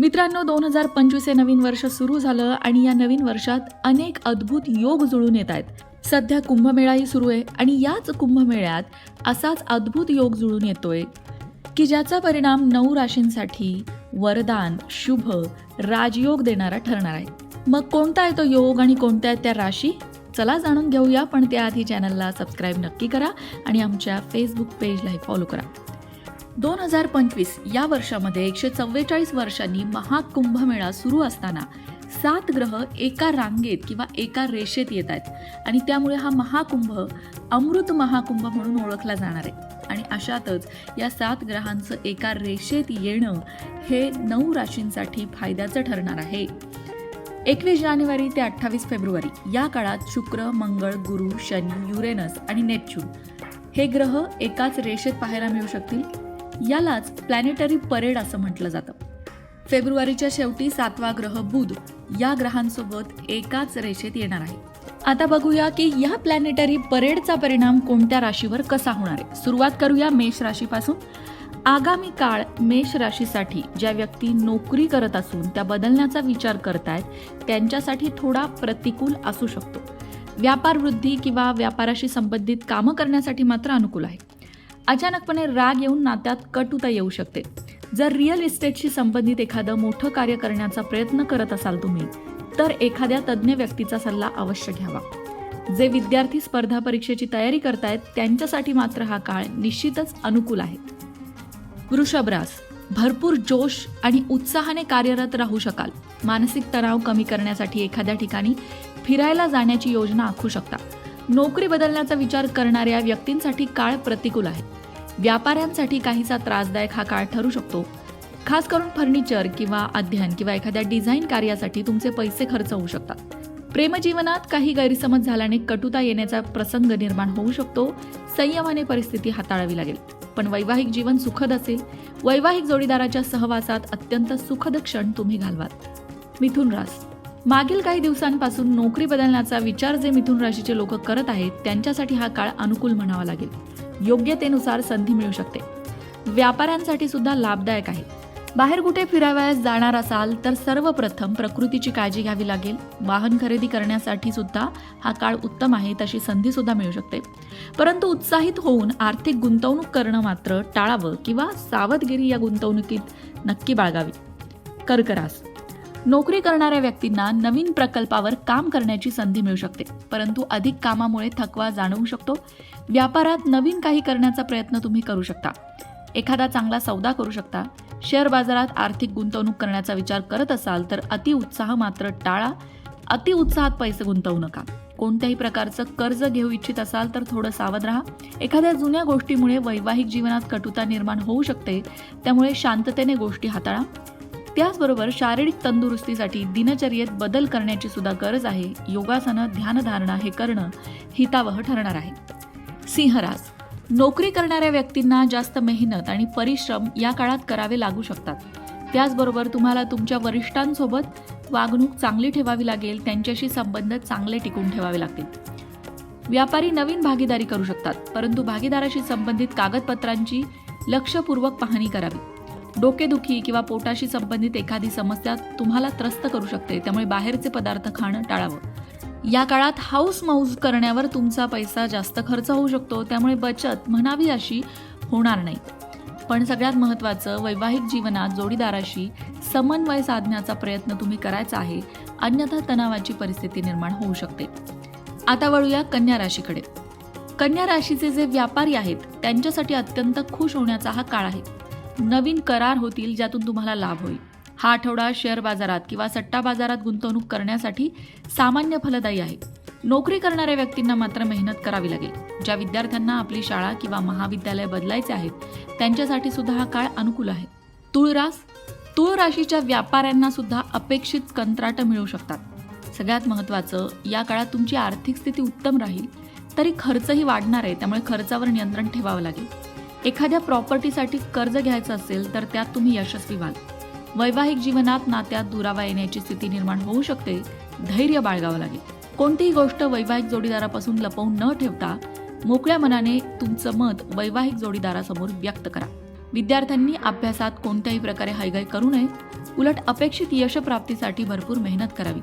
मित्रांनो दोन हजार पंचवीस हे नवीन वर्ष सुरू झालं आणि या नवीन वर्षात अनेक अद्भुत योग जुळून येत आहेत. सध्या कुंभमेळाही सुरू आहे आणि याच कुंभमेळ्यात असाच अद्भुत योग जुळून येतोय की ज्याचा परिणाम नऊ राशींसाठी वरदान शुभ राजयोग देणारा ठरणार आहे. मग कोणता आहे तो योग आणि कोणत्या आहेत त्या राशी? चला जाणून घेऊया पण त्याआधी चॅनलला सबस्क्राईब नक्की करा आणि आमच्या फेसबुक पेजलाही फॉलो करा. दोन हजार पंचवीस या वर्षामध्ये एकशे चव्वेचाळीस वर्षांनी महाकुंभमेळा सुरू असताना सात ग्रह एका रांगेत किंवा एका रेषेत येत आहेत. आणि त्यामुळे हा महाकुंभ अमृत महाकुंभ म्हणून ओळखला जाणार आहे. आणि अशातच या सात ग्रहांचं एका रेषेत येणं हे नऊ राशींसाठी फायद्याचं ठरणार आहे. एकवीस जानेवारी ते अठ्ठावीस फेब्रुवारी या काळात शुक्र मंगळ गुरु शनी युरेनस आणि नेपच्यून हे ग्रह एकाच रेषेत पाहायला मिळू शकतील? यालाच प्लॅनेटरी परेड असं म्हटलं जातं. फेब्रुवारीच्या शेवटी सातवा ग्रह बुध या ग्रहांसोबत एकाच रेषेत येणार आहे. आता बघूया की या प्लॅनेटरी परेडचा परिणाम कोणत्या राशीवर कसा होणार आहे. सुरुवात करूया मेष राशीपासून. आगामी काळ मेष राशीसाठी ज्या व्यक्ती नोकरी करत असून त्या बदलण्याचा विचार करतायत त्यांच्यासाठी थोडा प्रतिकूल असू शकतो. व्यापार वृद्धी किंवा व्यापाराशी संबंधित कामं करण्यासाठी मात्र अनुकूल आहे. अचानकपणे राग येऊन नात्यात कटुता येऊ शकते. जर रिअल इस्टेटशी संबंधित एखादं मोठं कार्य करण्याचा प्रयत्न करत असाल तुम्ही तर एखाद्या तज्ज्ञ व्यक्तीचा सल्ला अवश्य घ्यावा. जे विद्यार्थी स्पर्धा परीक्षेची तयारी करतायत त्यांच्यासाठी मात्र हा काळ निश्चितच अनुकूल आहे. वृषभरास भरपूर जोश आणि उत्साहाने कार्यरत राहू शकाल. मानसिक तणाव कमी करण्यासाठी एखाद्या ठिकाणी फिरायला जाण्याची योजना आखू शकता. नोकरी बदलण्याचा विचार करणाऱ्या व्यक्तींसाठी काळ प्रतिकूल आहे. व्यापाऱ्यांसाठी काहीसा त्रासदायक हा काळ ठरू शकतो. खास करून फर्निचर किंवा अध्ययन किंवा एखाद्या डिझाईन कार्यासाठी तुमचे पैसे खर्च होऊ शकतात. प्रेमजीवनात काही गैरसमज झाल्याने कटुता येण्याचा प्रसंग निर्माण होऊ शकतो. संयमाने परिस्थिती हाताळावी लागेल. पण वैवाहिक जीवन सुखद असेल. वैवाहिक जोडीदाराच्या सहवासात अत्यंत सुखद क्षण तुम्ही घालवाल. मिथुन रास. मागील काही दिवसांपासून नोकरी बदलण्याचा विचार जे मिथुन राशीचे लोक करत आहेत त्यांच्यासाठी हा काळ अनुकूल म्हणावा लागेल. योग्यतेनुसार संधी मिळू शकते. व्यापाऱ्यांसाठी सुद्धा लाभदायक आहे. बाहेर कुठे फिरावयास जाणार असाल तर सर्वप्रथम प्रकृतीची काळजी घ्यावी लागेल. वाहन खरेदी करण्यासाठी सुद्धा हा काळ उत्तम आहे तशी संधी सुद्धा मिळू शकते. परंतु उत्साहित होऊन आर्थिक गुंतवणूक करणं मात्र टाळावं किंवा सावधगिरी या गुंतवणुकीत नक्की बाळगावी. कर्करास नोकरी करणाऱ्या व्यक्तींना नवीन प्रकल्पावर काम करण्याची संधी मिळू शकते. परंतु अधिक कामामुळे थकवा जाणवू शकतो. व्यापारात नवीन काही करण्याचा प्रयत्न तुम्ही करू शकता. एखादा चांगला सौदा करू शकता. शेअर बाजारात आर्थिक गुंतवणूक करण्याचा विचार करत असाल तर अतिउत्साह मात्र टाळा. अतिउत्साहात पैसे गुंतवू नका. कोणत्याही प्रकारचं कर्ज घेऊ इच्छित असाल तर थोडं सावध राहा. एखाद्या जुन्या गोष्टीमुळे वैवाहिक जीवनात कटुता निर्माण होऊ शकते. त्यामुळे शांततेने गोष्टी हाताळा. त्याचबरोबर शारीरिक तंदुरुस्तीसाठी दिनचर्येत बदल करण्याची सुद्धा गरज आहे. योगासनं ध्यानधारणा हे करणं हितावह ठरणार आहे. सिंहराज नोकरी करणाऱ्या व्यक्तींना जास्त मेहनत आणि परिश्रम या काळात करावे लागू शकतात. त्याचबरोबर तुम्हाला तुमच्या वरिष्ठांसोबत वागणूक चांगली ठेवावी लागेल त्यांच्याशी संबंध चांगले टिकून ठेवावे लागतील. व्यापारी नवीन भागीदारी करू शकतात परंतु भागीदाराशी संबंधित कागदपत्रांची लक्षपूर्वक पाहणी करावी. डोकेदुखी किंवा पोटाशी संबंधित एखादी समस्या तुम्हाला त्रस्त करू शकते त्यामुळे बाहेरचे पदार्थ खाणं टाळावं. या काळात हाऊस माऊस करण्यावर तुमचा पैसा जास्त खर्च होऊ शकतो त्यामुळे बचत म्हणावी अशी होणार नाही. पण सगळ्यात महत्त्वाचं वैवाहिक जीवनात जोडीदाराशी समन्वय साधण्याचा प्रयत्न तुम्ही करायचा आहे अन्यथा तणावाची परिस्थिती निर्माण होऊ शकते. आता वळूया कन्या राशीकडे. कन्या राशीचे जे व्यापारी आहेत त्यांच्यासाठी अत्यंत खुश होण्याचा हा काळ आहे. नवीन करार होतील ज्यातून तुम्हाला लाभ होईल. हा आठवडा शेअर बाजारात किंवा सट्टा बाजारात गुंतवणूक करण्यासाठी सामान्य फलदायी आहे. नोकरी करणाऱ्या व्यक्तींना मात्र मेहनत करावी लागेल. ज्या विद्यार्थ्यांना आपली शाळा किंवा महाविद्यालय बदलायचे आहेत त्यांच्यासाठी सुद्धा हा काळ अनुकूल आहे. तुळ रास तुळ राशीच्या व्यापाऱ्यांना सुद्धा अपेक्षित कंत्राट मिळू शकतात. सगळ्यात महत्त्वाचं या काळात तुमची आर्थिक स्थिती उत्तम राहील तरी खर्चही वाढणार आहे त्यामुळे खर्चावर नियंत्रण ठेवावं लागेल. एखाद्या प्रॉपर्टीसाठी कर्ज घ्यायचं असेल तर त्यात तुम्ही यशस्वी व्हाल. वैवाहिक जीवनात नात्यात दुरावा येण्याची स्थिती निर्माण होऊ शकते. धैर्य बाळगावं लागेल. कोणतीही गोष्ट वैवाहिक जोडीदारापासून लपवून न ठेवता मोकळ्या मनाने तुमचं मत वैवाहिक जोडीदारासमोर व्यक्त करा. विद्यार्थ्यांनी अभ्यासात कोणत्याही प्रकारे हयगय करू नये. उलट अपेक्षित यशप्राप्तीसाठी भरपूर मेहनत करावी.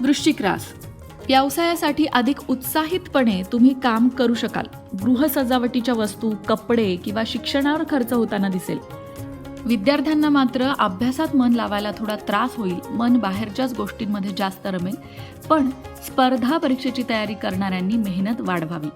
वृश्चिक रास. व्यवसायासाठी अधिक उत्साहितपणे तुम्ही काम करू शकाल. गृह सजावटीच्या वस्तू कपडे किंवा शिक्षणावर खर्च होताना दिसेल. विद्यार्थ्यांना मात्र अभ्यासात मन लावायला थोडा त्रास होईल मन बाहेरच्याच गोष्टींमध्ये जास्त रमेल पण स्पर्धा परीक्षेची तयारी करणाऱ्यांनी मेहनत वाढवावी.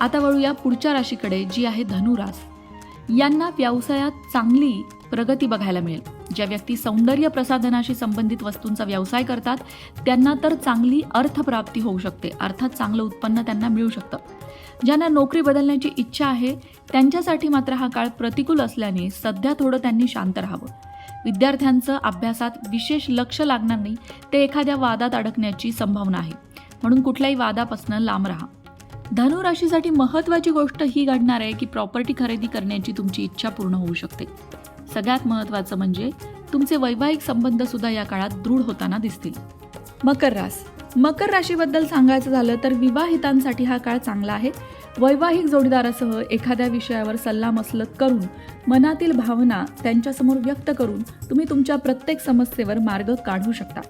आता वळूया पुढच्या राशीकडे जी आहे धनुरास. यांना व्यवसायात चांगली प्रगती बघायला मिळेल. ज्या व्यक्ती सौंदर्य प्रसाधनाशी संबंधित वस्तूंचा व्यवसाय करतात त्यांना तर चांगली अर्थप्राप्ती होऊ शकते. अर्थात चांगलं उत्पन्न त्यांना मिळू शकतं. ज्यांना नोकरी बदलण्याची इच्छा आहे त्यांच्यासाठी मात्र हा काळ प्रतिकूल असल्याने सध्या थोडं त्यांनी शांत राहावं. विद्यार्थ्यांचं अभ्यासात विशेष लक्ष लागणार नाही. ते एखाद्या वादात अडकण्याची संभावना आहे. म्हणून कुठल्याही वादापासून लांब राहा. धनुराशीसाठी महत्त्वाची गोष्ट ही घडणार आहे की प्रॉपर्टी खरेदी करण्याची तुमची इच्छा पूर्ण होऊ शकते. सगळ्यात महत्त्वाचं म्हणजे तुमचे वैवाहिक संबंध सुद्धा या काळात दृढ होताना दिसतील. मकर रास. मकर राशीबद्दल सांगायचं झालं तर विवाहितांसाठी हा काळ चांगला आहे. वैवाहिक जोडीदारासह एखाद्या विषयावर सल्लामसलत करून मनातील भावना त्यांच्यासमोर व्यक्त करून तुम्ही तुमच्या प्रत्येक समस्येवर मार्ग काढू शकता.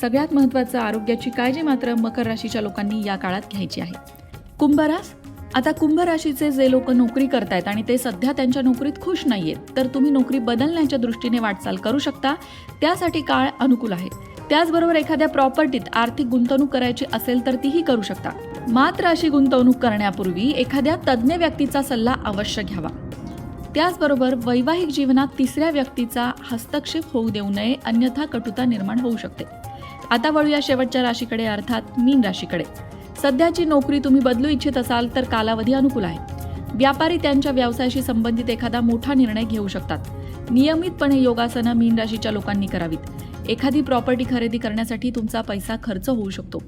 सगळ्यात महत्त्वाचं आरोग्याची काळजी मात्र मकर राशीच्या लोकांनी या काळात घ्यायची आहे. कुंभरास आता कुंभ राशीचे जे लोक नोकरी करतायत आणि ते सध्या त्यांच्या नोकरीत खुश नाहीयेत तर तुम्ही नोकरी बदलण्याच्या दृष्टीने वाटचाल करू शकता. त्यासाठी काळ अनुकूल आहे. त्याचबरोबर एखाद्या प्रॉपर्टीत आर्थिक गुंतवणूक करायची असेल तर तीही करू शकता. मात्र अशी गुंतवणूक करण्यापूर्वी एखाद्या तज्ज्ञ व्यक्तीचा सल्ला अवश्य घ्यावा. त्याचबरोबर वैवाहिक जीवनात तिसऱ्या व्यक्तीचा हस्तक्षेप होऊ देऊ नये अन्यथा कटुता निर्माण होऊ शकते. आता वळूया शेवटच्या राशीकडे अर्थात मीन राशीकडे. सध्याची नोकरी तुम्ही बदलू इच्छित असाल तर कालावधी अनुकूल आहे. व्यापारी त्यांच्या व्यवसायाशी संबंधित एखादा मोठा निर्णय घेऊ शकतात. नियमितपणे योगासनं मीन राशीच्या लोकांनी करावीत. एखादी प्रॉपर्टी खरेदी करण्यासाठी तुमचा पैसा खर्च होऊ शकतो.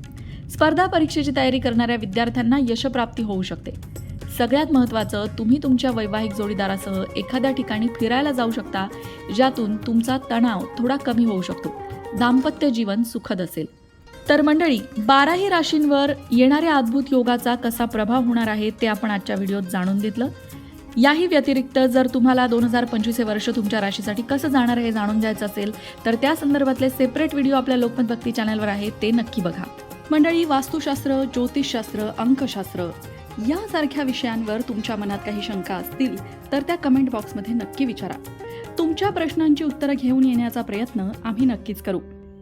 स्पर्धा परीक्षेची तयारी करणाऱ्या विद्यार्थ्यांना यशप्राप्ती होऊ शकते. सगळ्यात महत्त्वाचं तुम्ही तुमच्या वैवाहिक जोडीदारासह एखाद्या ठिकाणी फिरायला जाऊ शकता ज्यातून तुमचा तणाव थोडा कमी होऊ शकतो. दाम्पत्य जीवन सुखद असेल. तर मंडळी बाराही राशींवर येणाऱ्या अद्भुत योगाचा कसा प्रभाव होणार आहे ते आपण आजच्या व्हिडिओत जाणून घेतलं. याही व्यतिरिक्त जर तुम्हाला दोन हजार पंचवीस हे वर्ष तुमच्या राशीसाठी कसं जाणार आहे हे जाणून घ्यायचं असेल तर त्या संदर्भातले सेपरेट व्हिडिओ आपल्या लोकमत भक्ती चॅनलवर आहे ते नक्की बघा. मंडळी वास्तुशास्त्र ज्योतिषशास्त्र अंकशास्त्र यासारख्या विषयांवर तुमच्या मनात काही शंका असतील तर त्या कमेंट बॉक्समध्ये नक्की विचारा. तुमच्या प्रश्नांची उत्तरं घेऊन येण्याचा प्रयत्न आम्ही नक्कीच करू.